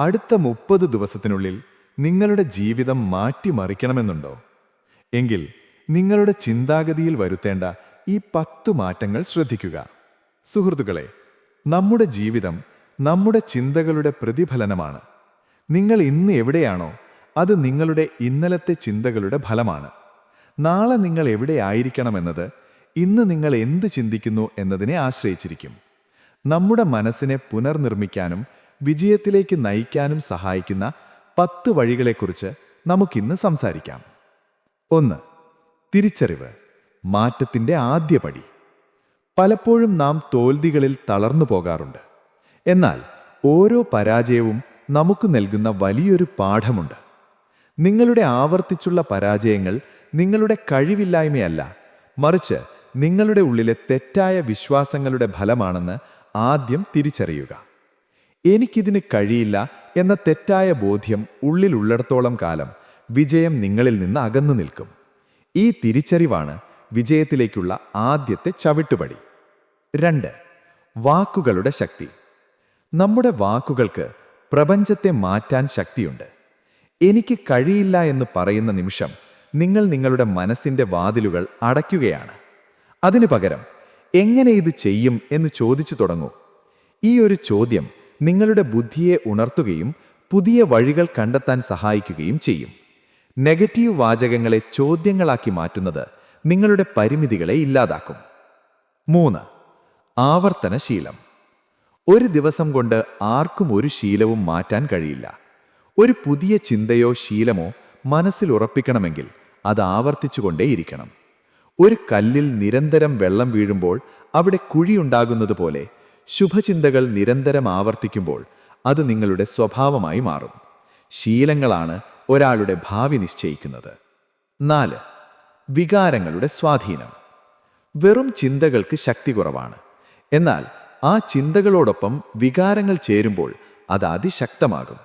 അടുത്ത മുപ്പത് ദിവസത്തിനുള്ളിൽ നിങ്ങളുടെ ജീവിതം മാറ്റിമറിക്കണമെന്നുണ്ടോ? എങ്കിൽ നിങ്ങളുടെ ചിന്താഗതിയിൽ വരുത്തേണ്ട ഈ പത്തു മാറ്റങ്ങൾ ശ്രദ്ധിക്കുക. സുഹൃത്തുക്കളെ നമ്മുടെ ജീവിതം നമ്മുടെ ചിന്തകളുടെ പ്രതിഫലനമാണ്. നിങ്ങൾ ഇന്ന് എവിടെയാണോ അത് നിങ്ങളുടെ ഇന്നലത്തെ ചിന്തകളുടെ ഫലമാണ്. നാളെ നിങ്ങൾ എവിടെയായിരിക്കണമെന്നത് ഇന്ന് നിങ്ങൾ എന്ത് ചിന്തിക്കുന്നു എന്നതിനെ ആശ്രയിച്ചിരിക്കും. നമ്മുടെ മനസ്സിനെ പുനർനിർമ്മിക്കാനും വിജയത്തിലേക്ക് നയിക്കാനും സഹായിക്കുന്ന പത്ത് വഴികളെക്കുറിച്ച് നമുക്കിന്ന് സംസാരിക്കാം. ഒന്ന് തിരിച്ചറിവ് മാറ്റത്തിന്റെ ആദ്യപടി പലപ്പോഴും നാം തോൽവികളിൽ തളർന്നു പോകാറുണ്ട്. എന്നാൽ ഓരോ പരാജയവും നമുക്ക് നൽകുന്ന വലിയൊരു പാഠമുണ്ട്. നിങ്ങളുടെ ആവർത്തിച്ചുള്ള പരാജയങ്ങൾ നിങ്ങളുടെ കഴിവില്ലായ്മയല്ല മറിച്ച് നിങ്ങളുടെ ഉള്ളിലെ തെറ്റായ വിശ്വാസങ്ങളുടെ ഫലമാണെന്ന് ആദ്യം തിരിച്ചറിയുക. എനിക്കിതിന് കഴിയില്ല എന്ന തെറ്റായ ബോധ്യം ഉള്ളിലുള്ളിടത്തോളം കാലം വിജയം നിങ്ങളിൽ നിന്ന് അകന്നു നിൽക്കും. ഈ തിരിച്ചറിവാണ് വിജയത്തിലേക്കുള്ള ആദ്യത്തെ ചവിട്ടുപടി. രണ്ട് വാക്കുകളുടെ ശക്തി. നമ്മുടെ വാക്കുകൾക്ക് പ്രപഞ്ചത്തെ മാറ്റാൻ ശക്തിയുണ്ട്. എനിക്ക് കഴിയില്ല എന്ന് പറയുന്ന നിമിഷം നിങ്ങൾ നിങ്ങളുടെ മനസ്സിന്റെ വാതിലുകൾ അടയ്ക്കുകയാണ്. അതിനു പകരം എങ്ങനെ ഇത് ചെയ്യും എന്ന് ചോദിച്ചു തുടങ്ങൂ. ഈ ഒരു ചോദ്യം നിങ്ങളുടെ ബുദ്ധിയെ ഉണർത്തുകയും പുതിയ വഴികൾ കണ്ടെത്താൻ സഹായിക്കുകയും ചെയ്യും. നെഗറ്റീവ് വാചകങ്ങളെ ചോദ്യങ്ങളാക്കി മാറ്റുന്നത് നിങ്ങളുടെ പരിമിതികളെ ഇല്ലാതാക്കും. മൂന്ന് ആവർത്തന ശീലം ഒരു ദിവസം കൊണ്ട് ആർക്കും ഒരു ശീലവും മാറ്റാൻ കഴിയില്ല. ഒരു പുതിയ ചിന്തയോ ശീലമോ മനസ്സിൽ ഉറപ്പിക്കണമെങ്കിൽ അത് ആവർത്തിച്ചുകൊണ്ടേയിരിക്കണം. ഒരു കല്ലിൽ നിരന്തരം വെള്ളം വീഴുമ്പോൾ അവിടെ കുഴിയുണ്ടാകുന്നത് പോലെ ശുഭചിന്തകൾ നിരന്തരം ആവർത്തിക്കുമ്പോൾ അത് നിങ്ങളുടെ സ്വഭാവമായി മാറും. ശീലങ്ങളാണ് ഒരാളുടെ ഭാവി നിശ്ചയിക്കുന്നത്. നാല് വികാരങ്ങളുടെ സ്വാധീനം. വെറും ചിന്തകൾക്ക് ശക്തി കുറവാണ്. എന്നാൽ ആ ചിന്തകളോടൊപ്പം വികാരങ്ങൾ ചേരുമ്പോൾ അത് അതിശക്തമാകും.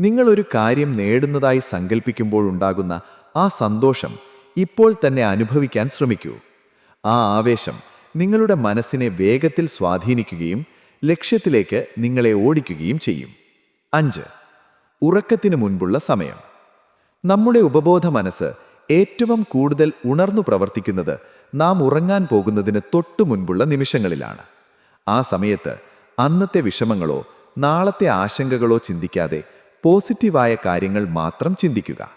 നിങ്ങളൊരു കാര്യം നേടുന്നതായി സങ്കല്പിക്കുമ്പോഴുണ്ടാകുന്ന ആ സന്തോഷം ഇപ്പോൾ തന്നെ അനുഭവിക്കാൻ ശ്രമിക്കൂ. ആ ആവേശം നിങ്ങളുടെ മനസ്സിനെ വേഗത്തിൽ സ്വാധീനിക്കുകയും ലക്ഷ്യത്തിലേക്ക് നിങ്ങളെ ഓടിക്കുകയും ചെയ്യും. അഞ്ച്. ഉറക്കത്തിന് മുൻപുള്ള സമയം. നമ്മുടെ ഉപബോധ മനസ്സ് ഏറ്റവും കൂടുതൽ ഉണർന്നു പ്രവർത്തിക്കുന്നത് നാം ഉറങ്ങാൻ പോകുന്നതിന് തൊട്ടു മുൻപുള്ള നിമിഷങ്ങളിലാണ്. ആ സമയത്ത് അന്നത്തെ വിഷമങ്ങളോ നാളത്തെ ആശങ്കകളോ ചിന്തിക്കാതെ പോസിറ്റീവായ കാര്യങ്ങൾ മാത്രം ചിന്തിക്കുക.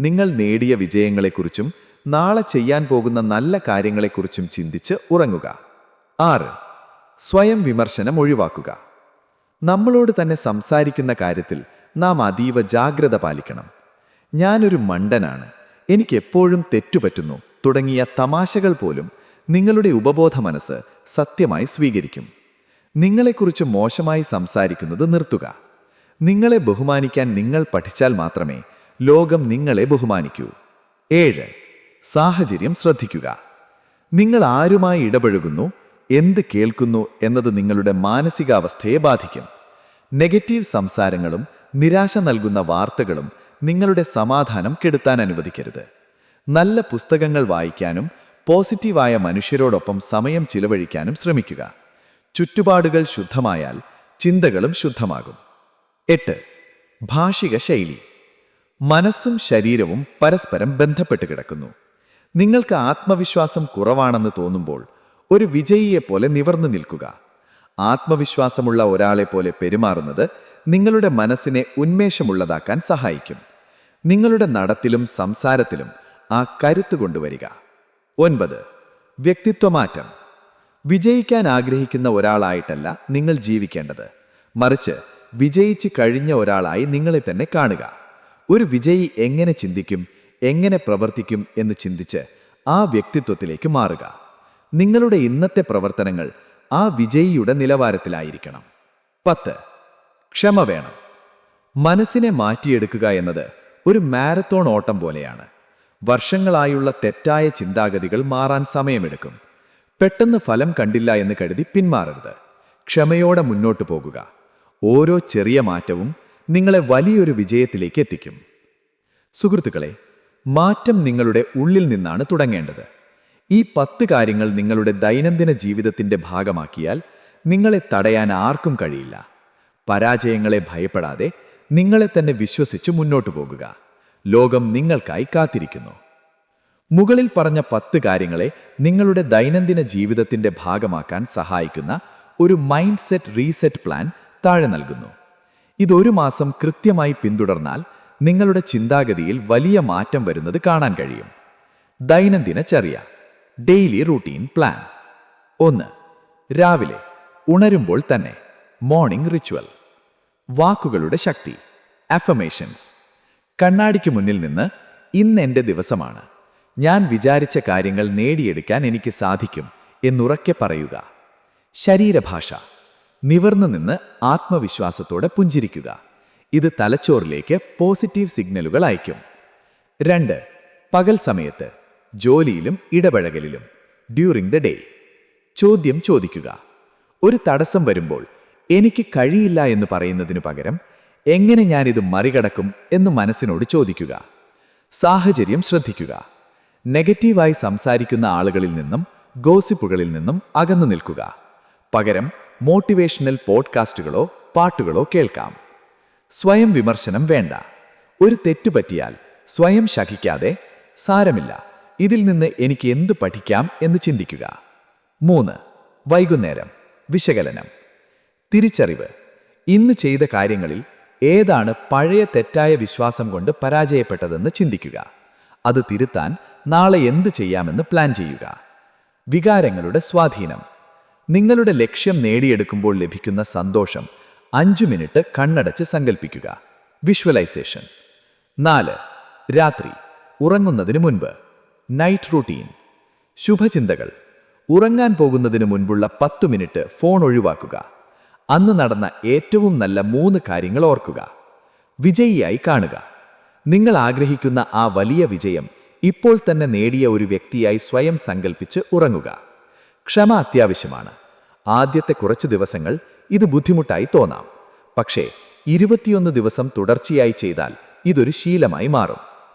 നിങ്ങൾ നേടിയ വിജയങ്ങളെക്കുറിച്ചും നാളെ ചെയ്യാൻ പോകുന്ന നല്ല കാര്യങ്ങളെക്കുറിച്ചും ചിന്തിച്ച് ഉറങ്ങുക. ആറ്. സ്വയം വിമർശനം ഒഴിവാക്കുക. നമ്മളോട് തന്നെ സംസാരിക്കുന്ന കാര്യത്തിൽ നാം അതീവ ജാഗ്രത പാലിക്കണം. ഞാനൊരു മണ്ടനാണ്. എനിക്കെപ്പോഴും തെറ്റുപറ്റുന്നു തുടങ്ങിയ തമാശകൾ പോലും നിങ്ങളുടെ ഉപബോധ മനസ്സ് സത്യമായി സ്വീകരിക്കും. നിങ്ങളെക്കുറിച്ച് മോശമായി സംസാരിക്കുന്നത് നിർത്തുക. നിങ്ങളെ ബഹുമാനിക്കാൻ നിങ്ങൾ പഠിച്ചാൽ മാത്രമേ ലോകം നിങ്ങളെ ബഹുമാനിക്കൂ. ഏഴ്. സാഹചര്യം ശ്രദ്ധിക്കുക. നിങ്ങൾ ആരുമായി ഇടപഴകുന്നു എന്ത് കേൾക്കുന്നു എന്നത് നിങ്ങളുടെ മാനസികാവസ്ഥയെ ബാധിക്കും. നെഗറ്റീവ് സംസാരങ്ങളും നിരാശ നൽകുന്ന വാർത്തകളും നിങ്ങളുടെ സമാധാനം കെടുത്താൻ അനുവദിക്കരുത്. നല്ല പുസ്തകങ്ങൾ വായിക്കാനും പോസിറ്റീവായ മനുഷ്യരോടൊപ്പം സമയം ചിലവഴിക്കാനും ശ്രമിക്കുക. ചുറ്റുപാടുകൾ ശുദ്ധമായാൽ ചിന്തകളും ശുദ്ധമാകും. എട്ട്. ഭാഷിക ശൈലി. മനസ്സും ശരീരവും പരസ്പരം ബന്ധപ്പെട്ട് കിടക്കുന്നു. നിങ്ങൾക്ക് ആത്മവിശ്വാസം കുറവാണെന്ന് തോന്നുമ്പോൾ ഒരു വിജയിയെപ്പോലെ നിവർന്നു നിൽക്കുക. ആത്മവിശ്വാസമുള്ള ഒരാളെ പോലെ പെരുമാറുന്നത് നിങ്ങളുടെ മനസ്സിനെ ഉന്മേഷമുള്ളതാക്കാൻ സഹായിക്കും. നിങ്ങളുടെ നടത്തിലും സംസാരത്തിലും ആ കരുത്ത് കൊണ്ടുവരിക. ഒൻപത് വ്യക്തിത്വമാറ്റം വിജയിക്കാൻ ആഗ്രഹിക്കുന്ന ഒരാളായിട്ടല്ല നിങ്ങൾ ജീവിക്കേണ്ടത്. മറിച്ച് വിജയിച്ച് കഴിഞ്ഞ ഒരാളായി നിങ്ങളെ തന്നെ കാണുക. ഒരു വിജയി എങ്ങനെ ചിന്തിക്കും? എങ്ങനെ പ്രവർത്തിക്കും എന്ന് ചിന്തിച്ച് ആ വ്യക്തിത്വത്തിലേക്ക് മാറുക. നിങ്ങളുടെ ഇന്നത്തെ പ്രവർത്തനങ്ങൾ ആ വിജയിയുടെ നിലവാരത്തിലായിരിക്കണം. പത്ത്. ക്ഷമ വേണം. മനസ്സിനെ മാറ്റിയെടുക്കുക എന്നത് ഒരു മാരത്തോൺ ഓട്ടം പോലെയാണ്. വർഷങ്ങളായുള്ള തെറ്റായ ചിന്താഗതികൾ മാറാൻ സമയമെടുക്കും. പെട്ടെന്ന് ഫലം കണ്ടില്ല എന്ന് കരുതി പിന്മാറരുത്. ക്ഷമയോടെ മുന്നോട്ടു പോകുക. ഓരോ ചെറിയ മാറ്റവും നിങ്ങളെ വലിയൊരു വിജയത്തിലേക്ക് എത്തിക്കും. സുഹൃത്തുക്കളെ മാറ്റം നിങ്ങളുടെ ഉള്ളിൽ നിന്നാണ് തുടങ്ങേണ്ടത്. ഈ പത്ത് കാര്യങ്ങൾ നിങ്ങളുടെ ദൈനംദിന ജീവിതത്തിന്റെ ഭാഗമാക്കിയാൽ നിങ്ങളെ തടയാൻ ആർക്കും കഴിയില്ല. പരാജയങ്ങളെ ഭയപ്പെടാതെ നിങ്ങളെ തന്നെ വിശ്വസിച്ച് മുന്നോട്ടു പോകുക. ലോകം നിങ്ങൾക്കായി കാത്തിരിക്കുന്നു. മുകളിൽ പറഞ്ഞ പത്ത് കാര്യങ്ങളെ നിങ്ങളുടെ ദൈനംദിന ജീവിതത്തിന്റെ ഭാഗമാക്കാൻ സഹായിക്കുന്ന ഒരു മൈൻഡ് സെറ്റ് റീസെറ്റ് പ്ലാൻ താഴെ നൽകുന്നു. ഇതൊരു മാസം കൃത്യമായി പിന്തുടർന്നാൽ നിങ്ങളുടെ ചിന്താഗതിയിൽ വലിയ മാറ്റം വരുന്നത് കാണാൻ കഴിയും. ദൈനംദിന ചെറിയ ഡെയിലി റൂട്ടീൻ പ്ലാൻ. ഒന്ന് രാവിലെ ഉണരുമ്പോൾ തന്നെ മോർണിംഗ് റിച്വൽ. വാക്കുകളുടെ ശക്തി അഫമേഷൻസ് കണ്ണാടിക്ക് മുന്നിൽ നിന്ന് ഇന്ന് എന്റെ ദിവസമാണ്. ഞാൻ വിചാരിച്ച കാര്യങ്ങൾ നേടിയെടുക്കാൻ എനിക്ക് സാധിക്കും എന്നുറക്കെ പറയുക. ശരീരഭാഷ നിവർന്നു നിന്ന് ആത്മവിശ്വാസത്തോടെ പുഞ്ചിരിക്കുക. ഇത് തലച്ചോറിലേക്ക് പോസിറ്റീവ് സിഗ്നലുകൾ അയക്കും രണ്ട് പകൽ സമയത്ത് ജോലിയിലും ഇടപഴകലിലും ഡ്യൂറിംഗ് ദ ഡേ ചോദ്യം ചോദിക്കുക. ഒരു തടസ്സം വരുമ്പോൾ എനിക്ക് കഴിയില്ല എന്ന് പറയുന്നതിനു പകരം എങ്ങനെ ഞാനിത് മറികടക്കും എന്ന് മനസ്സിനോട് ചോദിക്കുക. സാഹചര്യം ശ്രദ്ധിക്കുക. നെഗറ്റീവായി സംസാരിക്കുന്ന ആളുകളിൽ നിന്നും ഗോസിപ്പുകളിൽ നിന്നും അകന്നു നിൽക്കുക. പകരം മോട്ടിവേഷണൽ പോഡ്കാസ്റ്റുകളോ പാട്ടുകളോ കേൾക്കാം. സ്വയം വിമർശനം വേണ്ട. ഒരു തെറ്റ് പറ്റിയാൽ സ്വയം ശകിക്കാതെ സാരമില്ല. ഇതിൽ നിന്ന് എനിക്ക് എന്ത് പഠിക്കാം എന്ന് ചിന്തിക്കുക. മൂന്ന് വൈകുന്നേരം വിശകലനം. തിരിച്ചറിവ്. ഇന്ന് ചെയ്ത കാര്യങ്ങളിൽ ഏതാണ് പഴയ തെറ്റായ വിശ്വാസം കൊണ്ട് പരാജയപ്പെട്ടതെന്ന് ചിന്തിക്കുക. അത് തിരുത്താൻ നാളെ എന്ത് ചെയ്യാമെന്ന് പ്ലാൻ ചെയ്യുക. വികാരങ്ങളുടെ സ്വാധീനം. നിങ്ങളുടെ ലക്ഷ്യം നേടിയെടുക്കുമ്പോൾ ലഭിക്കുന്ന സന്തോഷം അഞ്ചു മിനിറ്റ് കണ്ണടച്ച് സങ്കല്പിക്കുക വിഷ്വലൈസേഷൻ നാല്. രാത്രി. ഉറങ്ങുന്നതിന് മുൻപ്. നൈറ്റ് റൂട്ടീൻ ശുഭചിന്തകൾ. ഉറങ്ങാൻ പോകുന്നതിന് മുൻപുള്ള പത്തു മിനിറ്റ് ഫോൺ ഒഴിവാക്കുക. അന്ന് നടന്ന ഏറ്റവും നല്ല മൂന്ന് കാര്യങ്ങൾ ഓർക്കുക. വിജയിയായി കാണുക. നിങ്ങൾ ആഗ്രഹിക്കുന്ന ആ വലിയ വിജയം ഇപ്പോൾ തന്നെ നേടിയ ഒരു വ്യക്തിയായി സ്വയം സങ്കല്പിച്ച് ഉറങ്ങുക. ക്ഷമ അത്യാവശ്യമാണ്. ആദ്യത്തെ കുറച്ച് ദിവസങ്ങൾ ഇത് ബുദ്ധിമുട്ടായി തോന്നാം. പക്ഷേ ഇരുപത്തിയൊന്ന് ദിവസം തുടർച്ചയായി ചെയ്താൽ ഇതൊരു ശീലമായി മാറും.